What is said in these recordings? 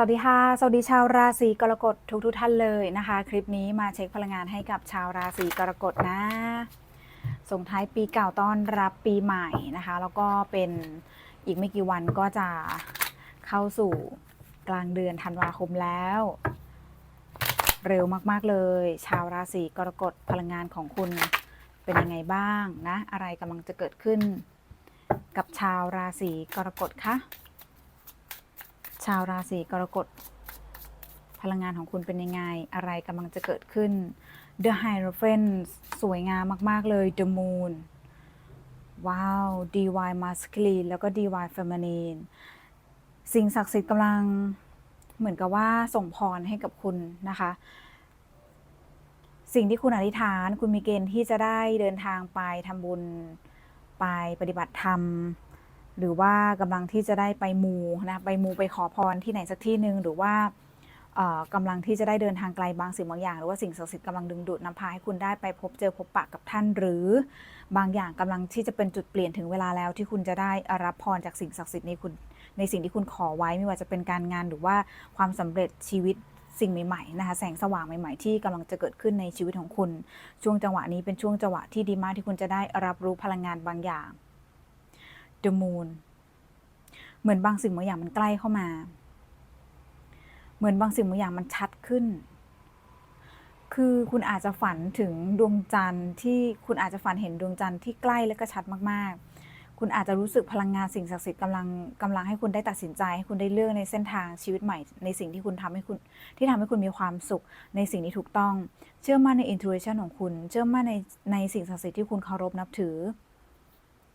สวัสดีค่ะ สวัสดีชาวราศีกรกฎทุกทุกท่านเลยนะคะ คลิปนี้มาเช็คพลังงานให้กับชาวราศีกรกฎนะ ส่งท้ายปีเก่าต้อนรับปีใหม่นะคะ แล้วก็เป็นอีกไม่กี่วันก็จะเข้าสู่กลางเดือนธันวาคมแล้ว เร็วมากๆเลย ชาวราศีกรกฎพลังงานของคุณเป็นยังไงบ้างนะ อะไรกำลังจะเกิดขึ้น กับชาวราศีกรกฎคะ ชาวราศีกรกฎพลังงานของคุณเป็นยังไง อะไรกำลังจะเกิดขึ้น The Hierophant สวยงามมาก ๆ เลย The Moon ว้าว DY Masculine แล้วก็ DY Feminine สิ่งศักดิ์สิทธิ์กำลังเหมือนกับว่าส่งพรให้กับคุณนะคะ สิ่งที่คุณอธิษฐาน คุณมีเกณฑ์ที่จะได้เดินทางไปทำบุญไปปฏิบัติธรรม หรือว่ากำลังที่จะได้ไปมูนะไปมูไปขอพรที่ไหนสักที่หนึ่งหรือว่าเอ่อกำลังที่จะได้เดินทางไกลบางสิ่งบางอย่าง หรือว่าสิ่งศักดิ์สิทธิ์กำลังดึงดูดนำพาให้คุณได้ไปพบเจอพบปะกับท่าน หรือบางอย่างกำลังที่จะเป็นจุดเปลี่ยนถึงเวลาแล้วที่คุณจะได้รับพรจากสิ่งศักดิ์สิทธิ์ในคุณในสิ่งที่คุณขอไว้ไม่ว่าจะเป็นการงานหรือว่าความสำเร็จชีวิตสิ่งใหม่ๆนะคะแสงสว่างใหม่ๆที่กำลังจะเกิดขึ้นในชีวิตของคุณ ช่วงจังหวะนี้เป็นช่วงจังหวะที่ดีมากที่คุณจะได้รับรู้พลังงานบางอย่าง The Moon เหมือนบางสิ่งบางอย่างมันใกล้เข้ามา เหมือนบางสิ่งบางอย่างมันชัดขึ้น คือคุณอาจจะฝันถึงดวงจันทร์ที่คุณอาจจะฝันเห็นดวงจันทร์ที่ใกล้และก็ชัดมากๆ คุณอาจจะรู้สึกพลังงานสิ่งศักดิ์สิทธิ์กำลังกำลังให้คุณได้ตัดสินใจให้คุณได้เลือกในเส้นทางชีวิตใหม่ ในสิ่งที่คุณทำให้คุณที่ทำให้คุณมีความสุข ในสิ่งที่ถูกต้อง เชื่อมั่นใน intuition ของคุณ เชื่อมั่นในในสิ่งศักดิ์สิทธิ์ที่คุณเคารพนับถือ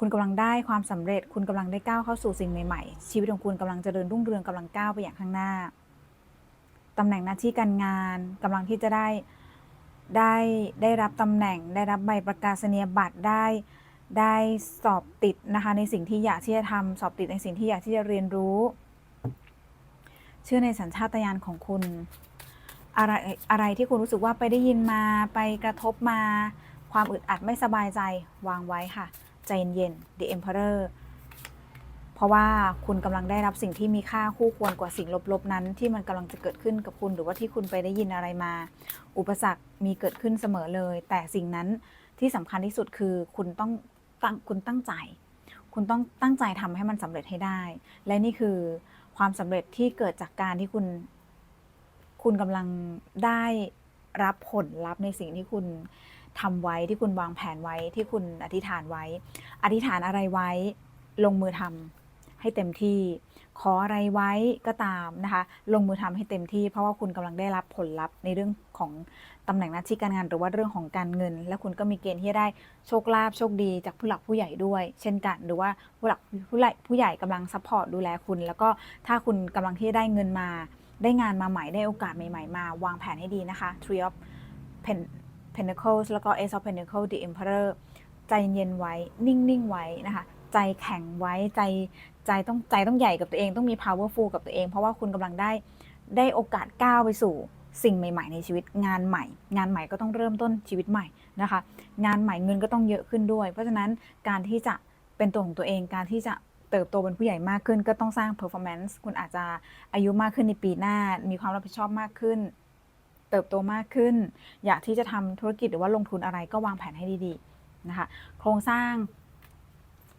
คุณกำลังได้ความสำเร็จ คุณกำลังได้ก้าวเข้าสู่สิ่งใหม่ๆ ชีวิตของคุณกำลังจเจริญรุ่งเรืองกำลังก้าวไปอย่างข้างหน้าตำแหน่งหน้าที่การงานกำลังที่จะได้ได้ได้รับตำแหน่ง ได้รับใบประกาศนียบัตรได้ได้สอบติดนะคะในสิ่งที่อยากที่จะทำสอบติดในสิ่งที่อยากที่จะเรียนรู้ เชื่อในสัญชาตญาณของคุณ อะไรอะไรที่คุณรู้สึกว่าไปได้ยินมาไปกระทบมา ความอึดอัดไม่สบายใจวางไว้ค่ะ ใจเย็นๆ The Emperor เพราะว่าคุณกำลังได้รับสิ่งที่มีค่าคู่ควรกว่าสิ่งลบๆนั้น ที่มันกำลังจะเกิดขึ้นกับคุณหรือว่าที่คุณไปได้ยินอะไรมา อุปสรรคมีเกิดขึ้นเสมอเลย แต่สิ่งนั้นที่สำคัญที่สุดคือคุณต้องตั้งคุณตั้งใจ คุณต้องตั้งใจทำให้มันสำเร็จให้ได้ และนี่คือความสำเร็จที่เกิดจากการที่คุณ คุณกำลังได้ รับผลลัพธ์ในสิ่งที่คุณทำไว้ที่คุณวางแผนไว้ที่คุณอธิษฐานไว้ อธิษฐานอะไรไว้ ลงมือทำให้เต็มที่ ขออะไรไว้ก็ตามนะคะ ลงมือทำให้เต็มที่ เพราะว่าคุณกำลังได้รับผลลัพธ์ในเรื่องของตำแหน่งหน้าที่การงาน หรือว่าเรื่องของการเงิน และคุณก็มีเกณฑ์ที่จะได้โชคลาภโชคดีจากผู้หลักผู้ใหญ่ด้วย เช่นกัน หรือว่าผู้หลักผู้ใหญ่ผู้ใหญ่กำลังซัพพอร์ตดูแลคุณ แล้วก็ถ้าคุณกำลังที่จะได้เงินมา ได้งานมาใหม่ได้โอกาสใหม่ๆ มาวางแผนให้ดีนะคะ Three of Pen- Pentacles แล้วก็ Ace of Pentacles The Emperor ใจเย็นไว้นิ่ง ๆ ไว้นะคะ ใจแข็งไว้ใจใจต้องใจต้องใหญ่กับตัวเองต้องมี powerful กับตัวเอง เพราะว่าคุณกำลังได้ได้โอกาสก้าวไปสู่สิ่งใหม่ ๆ ในชีวิตงานใหม่ งานใหม่ก็ต้องเริ่มต้นชีวิตใหม่นะคะ งานใหม่เงินก็ต้องเยอะขึ้นด้วย เพราะฉะนั้นการที่จะเป็นตัวของตัวเองการที่จะ เติบโตเป็นผู้ใหญ่มากขึ้น ก็ต้องสร้าง performance คุณอาจจะอายุมากขึ้นในปีหน้า มีความรับผิดชอบมากขึ้น เติบโตมากขึ้น อยากที่จะทำธุรกิจหรือว่าลงทุนอะไรก็วางแผนให้ดีๆนะคะโครงสร้าง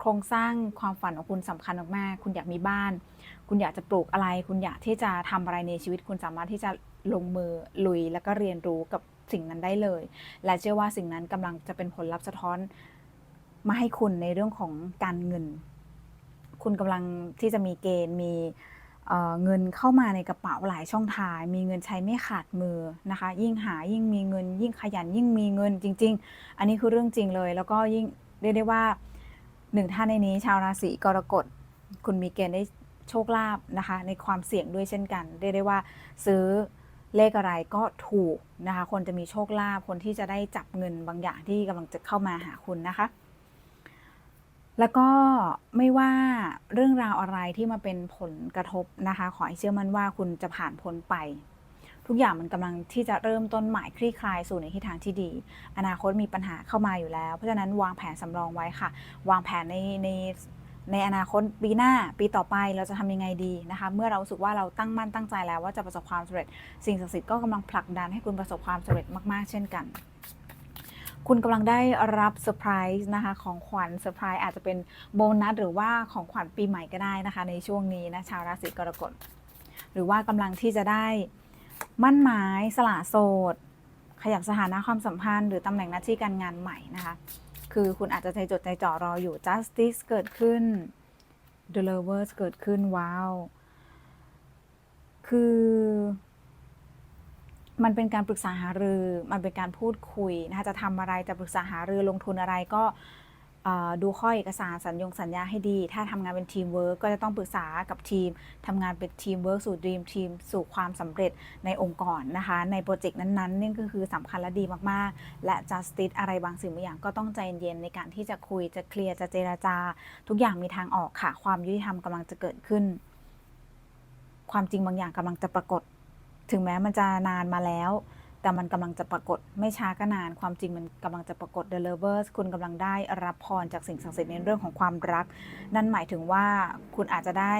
โครงสร้างความฝันของคุณสำคัญมากๆคุณอยากมีบ้าน คุณอยากจะปลูกอะไร คุณอยากที่จะทำอะไรในชีวิต คุณสามารถที่จะลงมือลุยแล้วก็เรียนรู้กับสิ่งนั้นได้เลย และเชื่อว่าสิ่งนั้นกำลังจะเป็นผลลัพธ์สะท้อนมาให้คุณในเรื่องของการเงิน คุณกำลังที่จะมีเกณฑ์มีเเงินเข้ามาในกระเป๋าหลายช่องทาง มีเงินใช้ไม่ขาดมือนะคะ ยิ่งหายิ่งมีเงิน ยิ่งขยันยิ่งมีเงินจริง ๆ อันนี้คือเรื่องจริงเลย แล้วก็ยิ่งเรียกได้ว่าหนึ่งท่านในนี้ ชาวราศีกรกฎคุณมีเกณฑ์ได้โชคลาภนะคะ ในความเสี่ยงด้วยเช่นกัน เรียกได้ว่าซื้อเลขอะไรก็ถูกนะคะ คนจะมีโชคลาภคนที่จะได้จับเงินบางอย่างที่กำลังจะเข้ามาหาคุณนะคะ แล้วก็ไม่ว่าเรื่องราวอะไรที่มาเป็นผลกระทบนะคะ ขอให้เชื่อมั่นว่าคุณจะผ่านพ้นไป ทุกอย่างมันกำลังที่จะเริ่มต้นใหม่คลี่คลายสู่ในทิศทางที่ดี อนาคตมีปัญหาเข้ามาอยู่แล้ว เพราะฉะนั้นวางแผนสำรองไว้ค่ะ วางแผนในในในอนาคตปีหน้าปีต่อไปเราจะทำยังไงดีนะคะ เมื่อเราสึกว่าเราตั้งมั่นตั้งใจแล้วว่าจะประสบความสำเร็จ สิ่งศักดิ์สิทธิ์ก็กำลังผลักดันให้คุณประสบความสำเร็จมาก ๆ เช่นกัน คุณกำลังได้รับเซอร์ไพรส์นะคะของขวัญเซอร์ไพรส์อาจจะเป็นโบนัสหรือว่าของขวัญปีใหม่ก็ได้นะคะ ในช่วงนี้นะชาวราศีกรกฎหรือว่ากำลังที่จะได้มั่นหมายสละโสด ขยับสถานะความสัมพันธ์ หรือตำแหน่งหน้าที่การงานใหม่นะคะคือคุณอาจจะใจจดใจจ่อรออยู่ justice เกิดขึ้น the lovers เกิดขึ้นว้าวคือ มันเป็นการปรึกษาหารือ มันเป็นการพูดคุยนะคะจะทำอะไรจะปรึกษาหารือลงทุนอะไรก็ดูข้อเอกสารสัญญงสัญญาให้ดี ถ้าทำงานเป็นทีมเวิร์กก็จะต้องปรึกษากับทีมทำงานเป็นทีมเวิร์กสู่ดีมทีมสู่ความสำเร็จในองค์กรนะคะ ในโปรเจกต์นั้นๆนี่ก็คือสำคัญและดีมากๆ และ justice อะไรบางสิ่งบางอย่างก็ต้องใจเย็นในการที่จะคุยจะเคลียร์จะเจราจา ทุกอย่างมีทางออกค่ะ ความยุติธรรมกำลังจะเกิดขึ้น ความจริงบางอย่างกำลังจะปรากฏ ถึงแม้มันจะนานมาแล้ว แต่มันกำลังจะปรากฏไม่ช้าก็นาน ความจริงมันกำลังจะปรากฏ The Lovers คุณกำลังได้รับพรจากสิ่งศักดิ์สิทธิ์ในเรื่องของความรัก นั่นหมายถึงว่าคุณอาจจะได้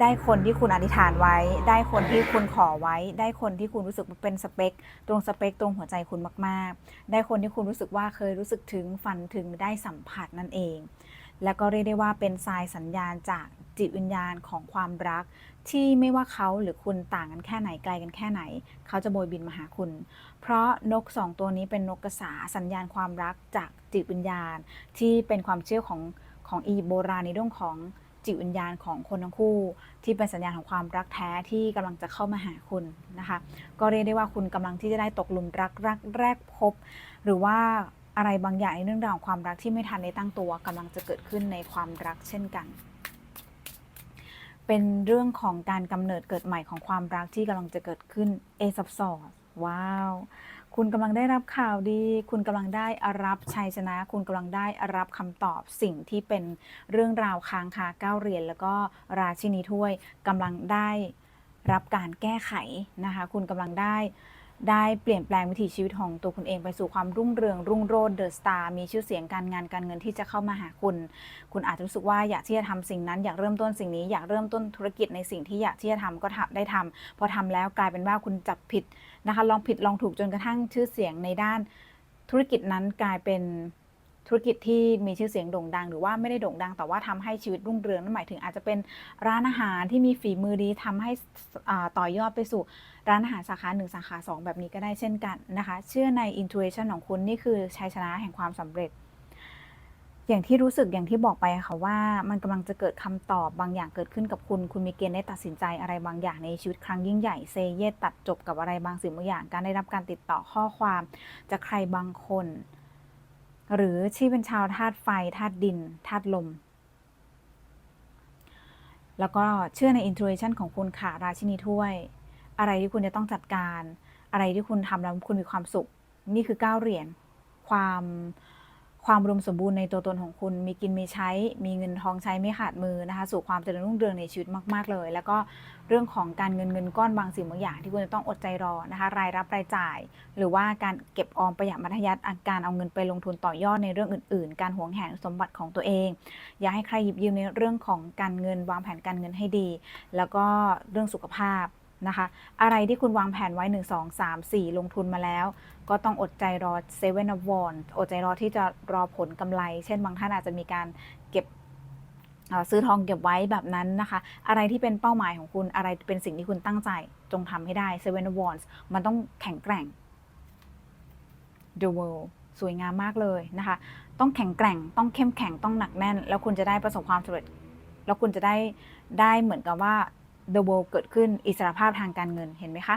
ได้คนที่คุณอธิษฐานไว้ ได้คนที่คุณขอไว้ ได้คนที่คุณรู้สึกว่าเป็นสเปค ตรงสเปคตรงหัวใจคุณมาก ๆ ได้คนที่คุณรู้สึกว่าเคยรู้สึกถึงฝันถึงได้สัมผัสนั่นเอง แล้วก็เรียกได้ว่าเป็นทรายสัญญาณจากจิตวิญญาณของความรัก ที่ไม่ว่าเขาหรือคุณต่างกันแค่ไหนไกลกันแค่ไหน เขาจะโบยบินมาหาคุณ เพราะนกสองตัวนี้เป็นนกกระสาสัญญาณความรักจากจิตวิญญาณ ที่เป็นความเชื่อของของอียิปต์โบราณในเรื่องของจิตวิญญาณของคนทั้งคู่ ที่เป็นสัญญาณของความรักแท้ที่กำลังจะเข้ามาหาคุณนะคะ ก็เรียกได้ว่าคุณกำลังที่จะได้ตกหลุมรักรักแรกพบ หรือว่า อะไรบางอย่างในเรื่องราวของความรักที่ไม่ทันได้ตั้งตัวกำลังจะเกิดขึ้นในความรักเช่นกัน เป็นเรื่องของการกำเนิดเกิดใหม่ของความรักที่กำลังจะเกิดขึ้นเอซับซอร์ว้าว คุณกำลังได้รับข่าวดี คุณกำลังได้รับชัยชนะ คุณกำลังได้รับคำตอบสิ่งที่เป็นเรื่องราวค้างคาเก้าเหรียญแล้วก็ราชินีถ้วยกำลังได้รับการแก้ไขนะคะ คุณกำลังได้ ได้เปลี่ยนแปลงวิถีชีวิตของตัวคุณเองไปสู่ความรุ่งเรืองรุ่งโรจน์เดอะสตาร์มีชื่อเสียงการงานการเงินที่จะเข้ามาหาคุณ คุณอาจจะรู้สึกว่าอยากที่จะทำสิ่งนั้น อยากเริ่มต้นสิ่งนี้อยากเริ่มต้นธุรกิจในสิ่งที่อยากที่จะทำก็ทำได้ทำพอทำแล้วกลายเป็นว่าคุณจับผิดนะคะ ลองผิดลองถูกจนกระทั่งชื่อเสียงในด้านธุรกิจนั้นกลายเป็นธุรกิจที่มีชื่อเสียงโด่งดัง หรือว่าไม่ได้โด่งดัง แต่ว่าทำให้ชีวิตรุ่งเรืองนั่นหมายถึงอาจจะเป็นร้านอาหารที่มีฝีมือดีทำให้อ่าต่อยอดไปสู่ ร้านอาหารสาขา1สาขา 2 แบบนี้ก็ได้เช่นกันนะคะ เชื่อใน intuition ของคุณนี่คือชัยชนะแห่งความสำเร็จ อย่างที่รู้สึกอย่างที่บอกไปค่ะว่า มันกำลังจะเกิดคำตอบบางอย่างเกิดขึ้นกับคุณ คุณมีเกณฑ์ได้ตัดสินใจอะไรบางอย่างในชีวิตครั้งยิ่งใหญ่เซเยตัดจบกับอะไรบางสิ่งบางอย่าง การได้รับการติดต่อข้อความจากใครบางคน หรือที่เป็นชาวธาตุไฟธาตุดินธาตุลมแล้วก็เชื่อใน intuition ของคุณค่ะราชินีถ้วย อะไรที่คุณจะต้องจัดการ อะไรที่คุณทำแล้วคุณมีความสุข นี่คือก้าเหรียญความความอุดมสมบูรณ์ในตัวตนของคุณ มีกินมีใช้ มีเงินทองใช้ไม่ขาดมือนะคะ สู่ความเจริญรุ่งเรืองในชีวิตมากๆเลย แล้วก็เรื่องของการเงินเงินก้อนบางสิ่งบางอย่างที่คุณจะต้องอดใจรอนะคะ รายรับรายจ่าย หรือว่าการเก็บออมประหยัดมัธยัติการเอาเงินไปลงทุนต่อยอดในเรื่องอื่น ๆ การหวงแหนสมบัติของตัวเอง อย่าให้ใครหยิบยืมในเรื่องของการเงินวางแผนการเงินให้ดี แล้วก็เรื่องสุขภาพ นะคะ อะไรที่คุณวางแผนไว้ 1 2 3 4 ลงทุนมาแล้ว ก็ต้องอดใจรอ Seven of Wands อดใจรอที่จะรอผลกำไร เช่นบางท่านอาจจะมีการเก็บซื้อทองเก็บไว้แบบนั้นนะคะ อะไรที่เป็นเป้าหมายของคุณอะไรเป็นสิ่งที่คุณตั้งใจจงทำให้ได้ Seven of Wands มันต้องแข็งแกร่ง The World สวยงามมากเลยนะคะ ต้องแข็งแกร่ง ต้องเข้มแข็ง ต้องหนักแน่น แล้วคุณจะได้ประสบความสำเร็จ แล้วคุณจะได้ ได้เหมือนกับว่า The World เกิดขึ้นอิสรภาพทางการเงินเห็นไหมคะ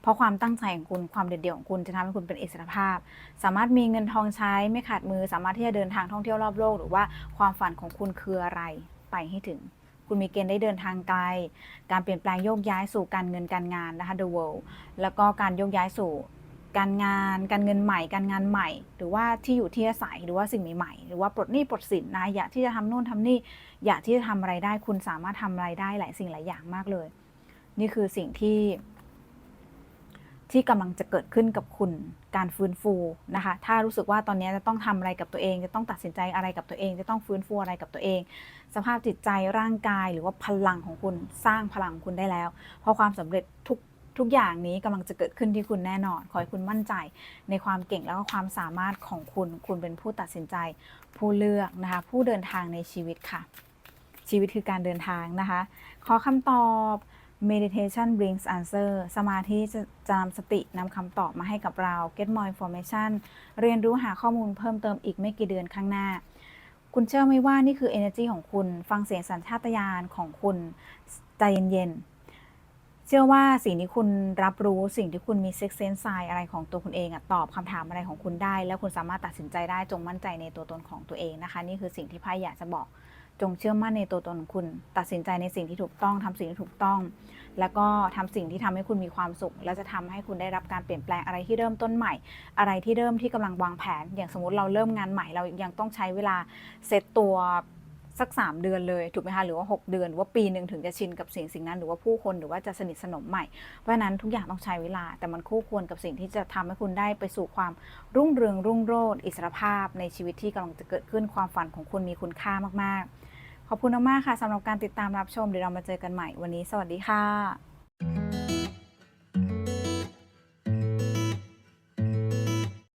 เพราะความตั้งใจของคุณความเด็ดเดี่ยวของคุณจะทำให้คุณเป็นอิสรภาพ สามารถมีเงินทองใช้ไม่ขาดมือ สามารถที่จะเดินทางท่องเที่ยวรอบโลก หรือว่าความฝันของคุณคืออะไรไปให้ถึง คุณมีเกณฑ์ได้เดินทางไกล การเปลี่ยนแปลงโยกย้ายสู่การเงินการงานนะคะ The World แล้วก็การโยกย้ายสู่ การงาน การเงินใหม่ การงานใหม่ หรือว่าที่อยู่ที่อาศัยหรือว่าสิ่งใหม่ๆหรือว่าปลดหนี้ปลดสินนะอยากที่จะทำนู่นทำนี่ อยากที่จะทำอะไรได้ คุณสามารถทำอะไรได้หลายสิ่งหลายอย่างมากเลย นี่คือสิ่งที่ที่กำลังจะเกิดขึ้นกับคุณการฟื้นฟูนะคะ ถ้ารู้สึกว่าตอนนี้จะต้องทำอะไรกับตัวเอง จะต้องตัดสินใจอะไรกับตัวเอง จะต้องฟื้นฟูอะไรกับตัวเอง สภาพจิตใจร่างกายหรือว่าพลังของคุณสร้างพลังคุณได้แล้ว เพราะความสำเร็จทุก ทุกอย่างนี้กำลังจะเกิดขึ้นที่คุณแน่นอน ขอให้คุณมั่นใจในความเก่งแล้วก็ความสามารถของคุณ คุณเป็นผู้ตัดสินใจ ผู้เลือกนะคะ ผู้เดินทางในชีวิตค่ะ ชีวิตคือการเดินทางนะคะ ขอคำตอบ meditation brings answer สมาธิจะจะนำสตินำคำตอบมาให้กับเรา get more information เรียนรู้หาข้อมูลเพิ่มเติมอีกไม่กี่เดือนข้างหน้า คุณเชื่อไหมว่านี่คือ energy ของคุณ ฟังเสียงสัญชาตญาณของคุณ ใจเย็นๆ เชื่อว่าสิ่งที่คุณรับรู้สิ่งที่คุณมี sex sense sign อะไรของตัวคุณเองอะตอบคำถามอะไรของคุณได้ แล้วคุณสามารถตัดสินใจได้จงมั่นใจในตัวตนของตัวเองนะคะ นี่คือสิ่งที่ไพ่อยากจะบอกจงเชื่อมั่นในตัวตนของคุณ ตัดสินใจในสิ่งที่ถูกต้องทำสิ่งที่ถูกต้อง แล้วก็ทำสิ่งที่ทำให้คุณมีความสุข และจะทำให้คุณได้รับการเปลี่ยนแปลงอะไรที่เริ่มต้นใหม่ อะไรที่เริ่มที่กำลังวางแผน อย่างสมมติเราเริ่มงานใหม่เรายังต้องใช้เวลาเซตตัว สัก 3 เดือนเลยถูกไหมคะหรือว่า 6 เดือนหรือว่าปีหนึ่งถึงจะชินกับสิ่งสิ่งนั้น หรือว่าผู้คนหรือว่าจะสนิทสนมใหม่ เพราะนั้นทุกอย่างต้องใช้เวลา แต่มันคู่ควรกับสิ่งที่จะทำให้คุณได้ไปสู่ความรุ่งเรืองรุ่งโรจน์อิสรภาพในชีวิตที่กำลังจะเกิดขึ้นความฝันของคุณมีคุณค่ามากๆ ขอบคุณมากๆค่ะสำหรับการติดตามรับชมเดี๋ยวเรามาเจอกันใหม่วันนี้ สวัสดีค่ะ